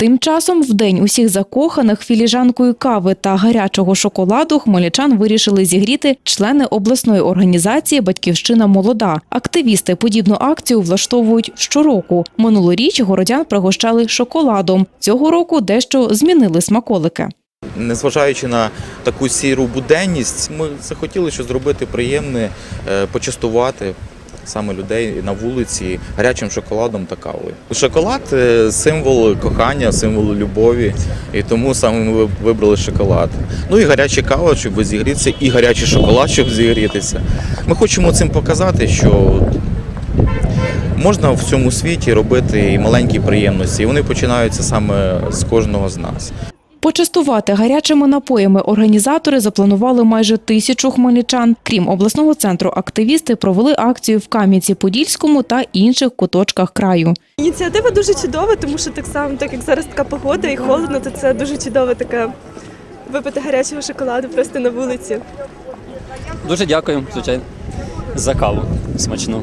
Тим часом, в день усіх закоханих філіжанкою кави та гарячого шоколаду хмельничан вирішили зігріти члени обласної організації Батьківщина молода. Активісти подібну акцію влаштовують щороку. Минулоріч городян пригощали шоколадом. Цього року дещо змінили смаколики. Незважаючи на таку сіру буденність, ми захотіли щось зробити приємне, е, почастувати саме людей на вулиці гарячим шоколадом та кавою. Шоколад е, символ кохання, символ любові, і тому саме ми вибрали шоколад. Ну і гаряча кава, щоб зігрітися, і гарячий шоколад, щоб зігрітися. Ми хочемо цим показати, що можна в цьому світі робити і маленькі приємності, і вони починаються саме з кожного з нас. Почастувати гарячими напоями організатори запланували майже тисячу хмельничан. Крім обласного центру, активісти провели акцію в Кам'янці-Подільському та інших куточках краю. Ініціатива дуже чудова, тому що так само, так як зараз така погода і холодно, то це дуже чудово таке випити гарячого шоколаду просто на вулиці. Дуже дякую, звичайно, за каву смачну.